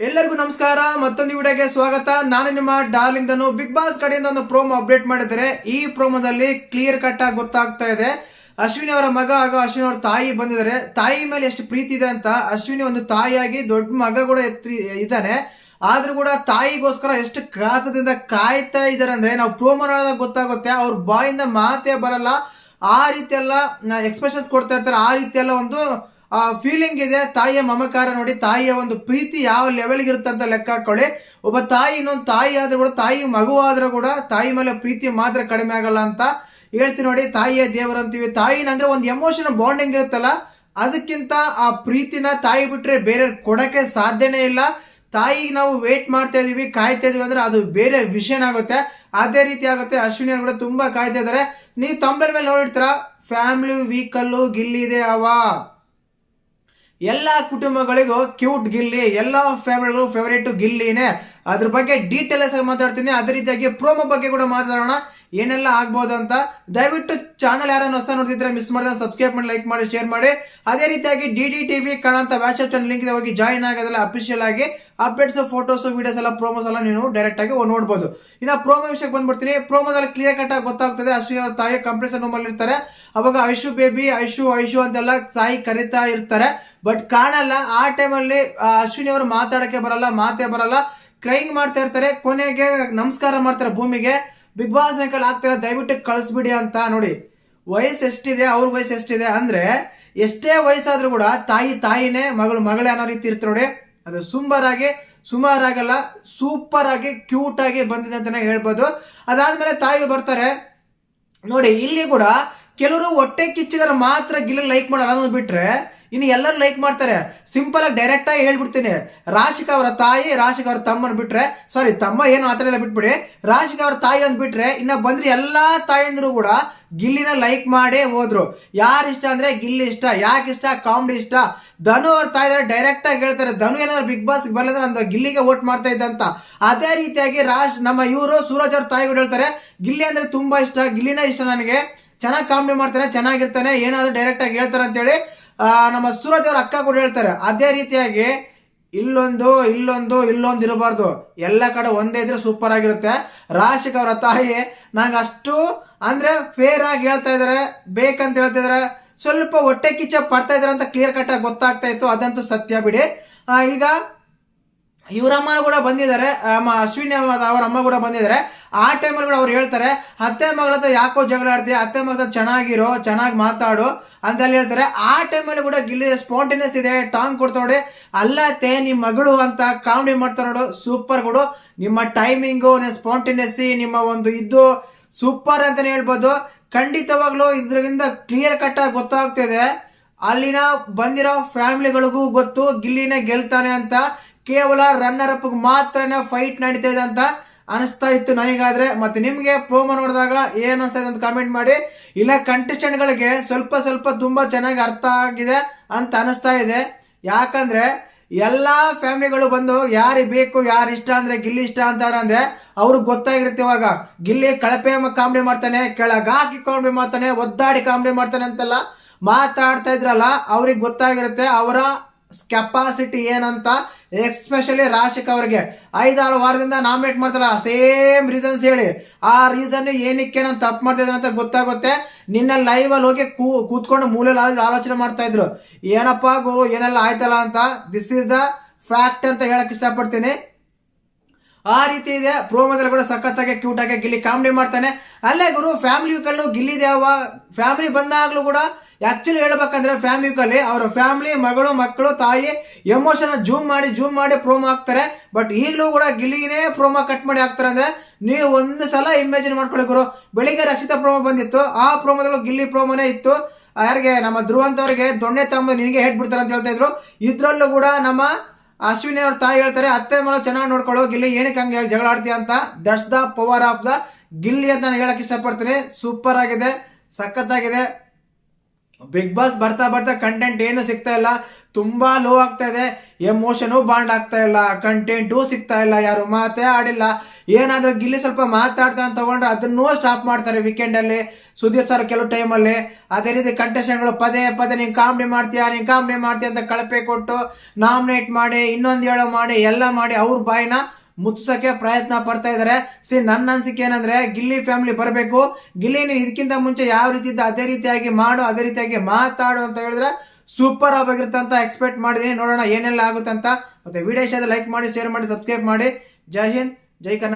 ಎಲ್ಲರಿಗೂ ನಮಸ್ಕಾರ, ಮತ್ತೊಂದು ವಿಡಿಯೋಗೆ ಸ್ವಾಗತ. ನಾನು ನಿಮ್ಮ ಡಾಲಿಂದನು ಬಿಗ್ ಬಾಸ್ ಕಡೆಯಿಂದ ಒಂದು ಪ್ರೋಮೋ ಅಪ್ಡೇಟ್ ಮಾಡಿದರೆ ಈ ಪ್ರೋಮೋದಲ್ಲಿ ಕ್ಲಿಯರ್ ಕಟ್ ಆಗಿ ಗೊತ್ತಾಗ್ತಾ ಇದೆ. ಅಶ್ವಿನಿ ಅವರ ಮಗ ಹಾಗೂ ಅಶ್ವಿನಿ ಅವರ ತಾಯಿ ಬಂದಿದ್ದಾರೆ. ತಾಯಿ ಮೇಲೆ ಎಷ್ಟು ಪ್ರೀತಿ ಇದೆ ಅಂತ ಅಶ್ವಿನಿ ಒಂದು ತಾಯಿಯಾಗಿ ದೊಡ್ಡ ಮಗ ಕೂಡ ಇದ್ದಾನೆ. ಆದ್ರೂ ಕೂಡ ತಾಯಿಗೋಸ್ಕರ ಎಷ್ಟು ಕಾತದಿಂದ ಕಾಯ್ತಾ ಇದಾರೆ ಅಂದ್ರೆ ನಾವು ಪ್ರೋಮೋ ನೋಡಿದಾಗ ಗೊತ್ತಾಗುತ್ತೆ. ಅವ್ರ ಬಾಯಿಂದ ಮಾತೇ ಬರಲ್ಲ. ಆ ರೀತಿ ಎಲ್ಲ ಎಕ್ಸ್ಪ್ರೆಷನ್ಸ್ ಕೊಡ್ತಾ ಇರ್ತಾರೆ. ಆ ರೀತಿ ಎಲ್ಲ ಒಂದು ಫೀಲಿಂಗ್ ಇದೆ. ತಾಯಿಯ ಮಮಕಾರ ನೋಡಿ, ತಾಯಿಯ ಒಂದು ಪ್ರೀತಿ ಯಾವ ಲೆವೆಲ್ಗೆ ಇರುತ್ತೆ ಅಂತ ಲೆಕ್ಕ ಹಾಕೊಳ್ಳಿ. ಒಬ್ಬ ತಾಯಿ, ಇನ್ನೊಂದು ತಾಯಿ ಆದರೂ ಕೂಡ, ತಾಯಿ ಮಗು ಆದರೂ ಕೂಡ, ತಾಯಿ ಮೇಲೆ ಪ್ರೀತಿ ಮಾತ್ರ ಕಡಿಮೆ ಆಗಲ್ಲ ಅಂತ ಹೇಳ್ತೀನಿ ನೋಡಿ, ತಾಯಿಯ ದೇವರು ಅಂತೀವಿ ತಾಯಿನ ಅಂದ್ರೆ ಒಂದು ಎಮೋಷನ್ ಬಾಂಡಿಂಗ್ ಇರುತ್ತಲ್ಲ, ಅದಕ್ಕಿಂತ ಆ ಪ್ರೀತಿನ ತಾಯಿ ಬಿಟ್ರೆ ಬೇರೆ ಕೊಡಕ್ಕೆ ಸಾಧ್ಯನೇ ಇಲ್ಲ. ತಾಯಿಗೆ ನಾವು ವೇಟ್ ಮಾಡ್ತಾ ಇದೀವಿ, ಕಾಯ್ತಾ ಇದೀವಿ ಅಂದ್ರೆ ಅದು ಬೇರೆ ವಿಷಯನ ಆಗುತ್ತೆ. ಅದೇ ರೀತಿ ಆಗುತ್ತೆ. ಅಶ್ವಿನಿ ಅವ್ರು ಕೂಡ ತುಂಬಾ ಕಾಯ್ತಾ ಇದ್ದಾರೆ. ನೀವು ತಂಬಲ್ ಮೇಲೆ ನೋಡಿರ್ತೀರ? ಫ್ಯಾಮಿಲಿ ವೀಕಲ್ಲು ಗಿಲ್ಲಿ ಇದೆ ಅವಾ. ಎಲ್ಲ ಕುಟುಂಬಗಳಿಗೂ ಕ್ಯೂಟ್ ಗಿಲ್ಲಿ, ಎಲ್ಲ ಫ್ಯಾಮಿಲಿಗಳು ಫೇವರೇಟ್ ಗಿಲ್ಲಿನೇ. ಅದ್ರ ಬಗ್ಗೆ ಡೀಟೇಲ್ಸ್ ಆಗಿ ಮಾತಾಡ್ತೀನಿ. ಅದೇ ರೀತಿಯಾಗಿ ಪ್ರೋಮೋ ಬಗ್ಗೆ ಕೂಡ ಮಾತಾಡೋಣ. ಏನೆಲ್ಲ ಆಗ್ಬೋದು ಅಂತ ದಯವಿಟ್ಟು ಚಾನಲ್ ಯಾರನ್ನು ಹೊಸ ನೋಡ್ತಿದ್ರೆ ಮಿಸ್ ಮಾಡಿದ್ರೆ ಸಬ್ಸ್ಕ್ರೈಬ್ ಮಾಡಿ ಲೈಕ್ ಮಾಡಿ ಶೇರ್ ಮಾಡಿ. ಅದೇ ರೀತಿಯಾಗಿ ಡಿ ಡಿ ಟಿವಿ ಕಾಣಂತ ವಾಟ್ಸ್ಆಪ್ ಚಾನಲ್ ಲಿಂಕ್ ಹೋಗಿ ಜಾಯಿನ್ ಆಗೋದಲ್ಲ ಅಫಿಷಿಯಲ್ ಆಗಿ ಅಪ್ಡೇಟ್ಸ್ ಫೋಟೋಸ್ ವೀಡಿಯೋಸ್ ಎಲ್ಲ ಪ್ರೋಮೋಸ್ ಎಲ್ಲ ನೀವು ಡೈರೆಕ್ಟ್ ಆಗಿ ನೋಡ್ಬೋದು. ಇನ್ನು ಪ್ರೋಮೋ ವಿಷಯಕ್ಕೆ ಬಂದ್ಬಿಡ್ತೀನಿ. ಪ್ರೋಮೋದಲ್ಲಿ ಕ್ಲಿಯರ್ ಕಟ್ ಆಗಿ ಗೊತ್ತಾಗ್ತದೆ. ಅಶ್ವಿನಿ ಅವರ ತಾಯಿ ಕಂಪ್ರೆಷನ್ ರೂಮಲ್ಲಿ ಇರ್ತಾರೆ. ಅವಾಗ ಐಶು ಬೇಬಿ ಐಶು ಐಶು ಅಂತೆಲ್ಲ ತಾಯಿ ಕರಿತಾ ಇರ್ತಾರೆ. ಬಟ್ ಕಾಣಲ್ಲ. ಆ ಟೈಮಲ್ಲಿ ಅಶ್ವಿನಿ ಅವರು ಮಾತಾಡಕ್ಕೆ ಬರಲ್ಲ, ಮಾತೇ ಬರಲ್ಲ. ಕ್ರೈಂಗ್ ಮಾಡ್ತಾ ಇರ್ತಾರೆ. ಕೊನೆಗೆ ನಮಸ್ಕಾರ ಮಾಡ್ತಾರೆ ಭೂಮಿಗೆ. ಬಿಗ್ ಬಾಸ್ ಅಂಕಲ್ ಆಗ್ತಿರೋ ದಯವಿಟ್ಟು ಕಳಿಸ್ಬಿಡಿ ಅಂತ ನೋಡಿ. ವಯಸ್ಸು ಎಷ್ಟಿದೆ, ಅವ್ರ ವಯಸ್ಸು ಎಷ್ಟಿದೆ ಅಂದ್ರೆ ಎಷ್ಟೇ ವಯಸ್ಸಾದ್ರೂ ಕೂಡ ತಾಯಿ ತಾಯಿನೇ ಮಗಳು ಮಗಳೇ ಅನ್ನೋ ರೀತಿ ಇರ್ತಾರೆ ನೋಡಿ. ಅದು ಸುಂಬರಾಗಿ, ಸುಮಾರಾಗಲ್ಲ ಸೂಪರ್ ಆಗಿ ಕ್ಯೂಟ್ ಆಗಿ ಬಂದಿದೆ ಅಂತಾನೆ ಹೇಳ್ಬೋದು. ಅದಾದ್ಮೇಲೆ ತಾಯಿ ಬರ್ತಾರೆ. ನೋಡಿ, ಇಲ್ಲಿ ಕೂಡ ಕೆಲವರು ಹೊಟ್ಟೆ ಕಿಚ್ಚಿದರೆ ಮಾತ್ರ ಗಿಲ್ಲ ಲೈಕ್ ಮಾಡಲ್ಲ ಅನ್ನೋದು ಬಿಟ್ರೆ ಇನ್ನು ಎಲ್ಲರೂ ಲೈಕ್ ಮಾಡ್ತಾರೆ. ಸಿಂಪಲ್ ಆಗಿ ಡೈರೆಕ್ಟ್ ಆಗಿ ಹೇಳ್ಬಿಡ್ತೀನಿ. ರಾಶಿಕ ಅವರ ತಾಯಿ, ರಾಶಿಕ ಅವರ ತಮ್ಮನ ಬಿಟ್ರೆ ಸಾರಿ ತಮ್ಮ ಏನು ಆತರ ಎಲ್ಲ ಬಿಟ್ಬಿಡಿ. ರಾಶಿಕ ಅವರ ತಾಯಿ ಅಂತ ಬಿಟ್ರೆ, ಇನ್ನ ಬಂದ್ರೆ ಎಲ್ಲಾ ತಾಯಂದಿರು ಕೂಡ ಗಿಲ್ಲಿನ ಲೈಕ್ ಮಾಡೇ ಹೋದ್ರು. ಯಾರು ಇಷ್ಟ ಅಂದ್ರೆ ಗಿಲ್ಲಿ ಇಷ್ಟ, ಯಾಕೆ ಇಷ್ಟ? ಕಾಮಿಡಿ ಇಷ್ಟ. ಧನು ಅವ್ರ ತಾಯಿ ಡೈರೆಕ್ಟ್ ಆಗಿ ಹೇಳ್ತಾರೆ. ಧನು ಏನಾದ್ರು ಬಿಗ್ ಬಾಸ್ ಬರಲಿದ್ರೆ ನಾನು ಗಿಲ್ಲಿಗೆ ವೋಟ್ ಮಾಡ್ತಾ ಇದ್ದಂತ ಅದೇ ರೀತಿಯಾಗಿ ರಾಶ್, ನಮ್ಮ ಇವರು ಸೂರಜ್ ಅವ್ರ ತಾಯಿ ಕೂಡ ಹೇಳ್ತಾರೆ, ಗಿಲ್ಲಿ ಅಂದ್ರೆ ತುಂಬಾ ಇಷ್ಟ, ಗಿಲ್ಲಿನ ಇಷ್ಟ ನನಗೆ. ಚೆನ್ನಾಗಿ ಕಾಮಿಡಿ ಮಾಡ್ತಾನೆ, ಚೆನ್ನಾಗಿರ್ತಾನೆ, ಏನಾದ್ರು ಡೈರೆಕ್ಟ್ ಆಗಿ ಹೇಳ್ತಾರೆ ಅಂತೇಳಿ ನಮ್ಮ ಸೂರಜ್ ಅವ್ರ ಅಕ್ಕ ಕೂಡ ಹೇಳ್ತಾರೆ, ಅದೇ ರೀತಿಯಾಗಿ ಇಲ್ಲೊಂದು ಇಲ್ಲೊಂದು ಇಲ್ಲೊಂದು ಇರಬಾರ್ದು. ಎಲ್ಲ ಕಡೆ ಒಂದೇ ಇದ್ರೆ ಸೂಪರ್ ಆಗಿರುತ್ತೆ. ರಾಶಿಕ್ ಅವರ ತಾಯಿ ನಂಗೆ ಅಷ್ಟು, ಅಂದ್ರೆ ಫೇರ್ ಆಗಿ ಹೇಳ್ತಾ ಇದಾರೆ, ಬೇಕಂತ ಹೇಳ್ತಾ ಇದಾರೆ. ಸ್ವಲ್ಪ ಹೊಟ್ಟೆ ಕಿಚ್ಚ ಪಡ್ತಾ ಇದಾರೆ ಅಂತ ಕ್ಲಿಯರ್ ಕಟ್ ಆಗಿ ಗೊತ್ತಾಗ್ತಾ ಇತ್ತು. ಅದಂತೂ ಸತ್ಯ ಬಿಡಿ. ಈಗ ಇವರಮ್ಮ ಕೂಡ ಬಂದಿದ್ದಾರೆ. ಅಮ್ಮ ಅಶ್ವಿನಿ ಅವರ ಅಮ್ಮ ಕೂಡ ಬಂದಿದ್ದಾರೆ. ಆ ಟೈಮಲ್ಲಿ ಕೂಡ ಅವ್ರು ಹೇಳ್ತಾರೆ, ಅತ್ತೆ ಮಗಳ ಹತ್ರ ಯಾಕೋ ಜಗಳ ಆಡ್ತೀಯ? ಅತ್ತೆ ಮಗಳ ಚೆನ್ನಾಗಿರೋ, ಚೆನ್ನಾಗಿ ಮಾತಾಡು ಅಂತ ಅಲ್ಲಿ ಹೇಳ್ತಾರೆ. ಆ ಟೈಮಲ್ಲಿ ಕೂಡ ಗಿಲ್ಲಿ ಸ್ಪಾಂಟಿನಸ್ ಇದೆ ಟಾಂಗ್ ಕೊಡ್ತಾ ನೋಡಿ. ಅಲ್ಲತ್ತೆ ನಿಮ್ಮ ಮಗಳು ಅಂತ ಕಾಮಿಡಿ ಮಾಡ್ತಾ ನೋಡು. ಸೂಪರ್ ಕೊಡು. ನಿಮ್ಮ ಟೈಮಿಂಗು ಸ್ಪಾಂಟಿನಿಯಸ್ಸಿ ನಿಮ್ಮ ಒಂದು ಇದು ಸೂಪರ್ ಅಂತಾನೆ ಹೇಳ್ಬೋದು. ಖಂಡಿತವಾಗ್ಲೂ ಇದರಿಂದ ಕ್ಲಿಯರ್ ಕಟ್ ಆಗಿ ಗೊತ್ತಾಗ್ತಿದೆ. ಅಲ್ಲಿನ ಬಂದಿರೋ ಫ್ಯಾಮಿಲಿಗಳಿಗೂ ಗೊತ್ತು, ಗಿಲ್ಲಿನೇ ಗೆಲ್ತಾನೆ ಅಂತ. ಕೇವಲ ರನ್ನರ್ ಅಪ್ ಮಾತ್ರನೇ ಫೈಟ್ ನಡೀತಾ ಇದೆ ಅಂತ ಅನಿಸ್ತಾ ಇತ್ತು ನನಗಾದ್ರೆ. ಮತ್ತೆ ನಿಮ್ಗೆ ಪ್ರೋಮೋ ನೋಡಿದಾಗ ಏನ್ ಅನಿಸ್ತಾ ಇದೆ ಅಂತ ಕಾಮೆಂಟ್ ಮಾಡಿ. ಇಲ್ಲ ಕಂಟೆಸ್ಟೆಂಟ್ ಗಳಿಗೆ ಸ್ವಲ್ಪ ಸ್ವಲ್ಪ ತುಂಬಾ ಚೆನ್ನಾಗಿ ಅರ್ಥ ಆಗಿದೆ ಅಂತ ಅನಿಸ್ತಾ ಇದೆ. ಯಾಕಂದ್ರೆ ಎಲ್ಲಾ ಫ್ಯಾಮಿಲಿಗಳು ಬಂದು ಯಾರಿಗೆ ಬೇಕು, ಯಾರು ಇಷ್ಟ ಅಂದ್ರೆ ಗಿಲ್ಲಿ ಇಷ್ಟ ಅಂತಾರೆ ಅಂದ್ರೆ ಅವ್ರಿಗೆ ಗೊತ್ತಾಗಿರುತ್ತೆ ಇವಾಗ. ಗಿಲ್ಲಿ ಕಳಪೆ ಕಾಮಿಡಿ ಮಾಡ್ತಾನೆ ಕೆಳಗಾಕಿ ಕಾಮಿಡಿ ಮಾಡ್ತಾನೆ, ಒದ್ದಾಡಿ ಕಾಮಿಡಿ ಮಾಡ್ತಾನೆ ಅಂತೆಲ್ಲ ಮಾತಾಡ್ತಾ ಇದ್ರಲ್ಲ, ಅವ್ರಿಗೆ ಗೊತ್ತಾಗಿರುತ್ತೆ ಅವರ ಕೆಪಾಸಿಟಿ ಏನಂತ. ಎಸ್ಪೆಷಲಿ ರಾಶಿಕ್ ಅವರಿಗೆ. ಐದಾರು ವಾರದಿಂದ ನಾಮಿನೇಟ್ ಮಾಡ್ತಾರ ಸೇಮ್ ರೀಸನ್ಸ್ ಹೇಳಿ. ಆ ರೀಸನ್ ಏನಕ್ಕೆ ನಾನು ತಪ್ಪು ಮಾಡ್ತಿದ್ದೇನೆ ಅಂತ ಗೊತ್ತಾಗುತ್ತೆ. ನಿನ್ನ ಲೈವ್ ಅಲ್ಲಿ ಹೋಗಿ ಕೂತ್ಕೊಂಡು ಮೂಲೆಯಲ್ಲಿ ಆಲೋಚನೆ ಮಾಡ್ತಾ ಇದ್ರು. ಏನಪ್ಪಾ ಗುರು, ಏನೆಲ್ಲ ಆಯ್ತಲ್ಲ ಅಂತ. ದಿಸ್ ಇಸ್ ದ ಫ್ಯಾಕ್ಟ್ ಅಂತ ಹೇಳಕ್ ಇಷ್ಟಪಡ್ತೀನಿ. ಆ ರೀತಿ ಇದೆ. ಪ್ರೋಮೋದಲ್ಲಿ ಕೂಡ ಸಖತ್ತಾಗಿ ಕ್ಯೂಟ್ ಆಗಿ ಗಿಲ್ಲಿ ಕಾಮಿಡಿ ಮಾಡ್ತಾನೆ. ಅಲ್ಲೇ ಗುರು ಫ್ಯಾಮಿಲಿ ವೀಕಲ್ಲು ಗಿಲ್ಲಿ ದೇವ ಫ್ಯಾಮಿಲಿ ಬಂದಾಗ್ಲೂ ಕೂಡ ಆಕ್ಚುಲಿ ಹೇಳ್ಬೇಕಂದ್ರೆ ಫ್ಯಾಮಿಲಿ ವೀಕಲ್ಲಿ ಅವರ ಫ್ಯಾಮಿಲಿ ಮಗಳು, ಮಕ್ಕಳು, ತಾಯಿ ಎಮೋಷನ್ ಜೂಮ್ ಮಾಡಿ ಜೂಮ್ ಮಾಡಿ ಪ್ರೋಮೋ ಹಾಕ್ತಾರೆ. ಬಟ್ ಈಗಲೂ ಕೂಡ ಗಿಲ್ಲಿನೇ ಪ್ರೋಮೋ ಕಟ್ ಮಾಡಿ ಹಾಕ್ತಾರೆ ಅಂದ್ರೆ ನೀವು ಒಂದು ಸಲ ಇಮ್ಯಾಜಿನ್ ಮಾಡ್ಕೊಳ್ಳಿ ಗುರು. ಬೆಳಿಗ್ಗೆ ರಕ್ಷಿತ ಪ್ರೋಮೋ ಬಂದಿತ್ತು. ಆ ಪ್ರೋಮೋದಲ್ಲೂ ಗಿಲ್ಲಿ ಪ್ರೋಮೋನೇ ಇತ್ತು. ಯಾರಿಗೆ, ನಮ್ಮ ಧ್ರುವಂತವ್ರಿಗೆ ದೊಣ್ಣೆ ತಮ್ಮ ನಿನಗೆ ಹೇಳ್ಬಿಡ್ತಾರೆ ಅಂತ ಹೇಳ್ತಾ ಇದ್ರು. ಇದ್ರಲ್ಲೂ ಕೂಡ ನಮ್ಮ ಅಶ್ವಿನಿ ಅವ್ರ ತಾಯಿ ಹೇಳ್ತಾರೆ, ಅತ್ತೆ ಮಗಳು ಚೆನ್ನಾಗಿ ನೋಡ್ಕೊಳ್ಳೋ, ಗಿಲ್ಲಿ ಏನಕ್ಕೆ ಹಂಗೆ ಜಗಳ ಆಡ್ತೀಯ ಅಂತ? That's the power of the Gilli ಅಂತ ನಾನು ಹೇಳಕ್ ಇಷ್ಟಪಡ್ತೀನಿ. ಸೂಪರ್ ಆಗಿದೆ, ಸಖತ್ತಾಗಿದೆ. ಬಿಗ್ ಬಾಸ್ ಬರ್ತಾ ಬರ್ತಾ ಕಂಟೆಂಟ್ ಏನು ಸಿಗ್ತಾ ಇಲ್ಲ. ತುಂಬಾ ಲೋ ಆಗ್ತಾ ಇದೆ. ಎಮೋಷನು ಬಾಂಡ್ ಆಗ್ತಾ ಇಲ್ಲ. ಕಂಟೆಂಟು ಸಿಗ್ತಾ ಇಲ್ಲ. ಯಾರು ಮಾತೇ ಆಡಿಲ್ಲ. ಏನಾದ್ರೂ ಗಿಲ್ಲಿ ಸ್ವಲ್ಪ ಮಾತಾಡ್ತಾನೆ ತಗೊಂಡ್ರೆ ಅದನ್ನೂ ಸ್ಟಾಪ್ ಮಾಡ್ತಾರೆ ವೀಕೆಂಡ್ ಅಲ್ಲಿ. ಸುದೀಪ್ ಸರ್ ಕೆಲವು ಟೈಮಲ್ಲಿ ಅದೇ ರೀತಿ ಕಂಟೆಸ್ಟೆಂಟ್ಗಳು ಪದೇ ಪದೇ, ನೀನ್ ಕಾಮಿಡಿ ಮಾಡ್ತೀಯಾ? ನೀನ್ ಕಾಮಿಡಿ ಮಾಡ್ತೀಯ? ಅಂತ ಕಳಪೆ ಕೊಟ್ಟು ನಾಮಿನೇಟ್ ಮಾಡಿ, ಇನ್ನೊಂದು ಹೇಳೋ ಮಾಡಿ, ಎಲ್ಲ ಮಾಡಿ ಅವ್ರ ಬಾಯಿನ ಮುಚ್ಚಕ್ಕೆ ಪ್ರಯತ್ನ ಪಡ್ತಾ ಇದ್ದಾರೆ ಸಿ ನನ್ನ ಅನ್ಸಿಕೆ ಏನಂದ್ರೆ ಗಿಲ್ಲಿ ಫ್ಯಾಮಿಲಿ ಬರಬೇಕು. ಗಿಲ್ಲಿ ನೀನು ಇದಕ್ಕಿಂತ ಮುಂಚೆ ಯಾವ ರೀತಿ ಇದ್ದ ಅದೇ ರೀತಿಯಾಗಿ ಮಾಡು, ಅದೇ ರೀತಿಯಾಗಿ ಮಾತಾಡು ಅಂತ ಹೇಳಿದ್ರೆ ಸೂಪರ್ ಆಗಿರುತ್ತೆ ಅಂತ ಎಕ್ಸ್ಪೆಕ್ಟ್ ಮಾಡಿದೀನಿ. ನೋಡೋಣ ಏನೆಲ್ಲ ಆಗುತ್ತೆ ಅಂತ. ಮತ್ತೆ ವಿಡಿಯೋ ಇಷ್ಟ ಲೈಕ್ ಮಾಡಿ ಶೇರ್ ಮಾಡಿ ಸಬ್ಸ್ಕ್ರೈಬ್ ಮಾಡಿ. ಜೈ ಹಿಂದ್, ಜೈ ಕರ್ನಾಟಕ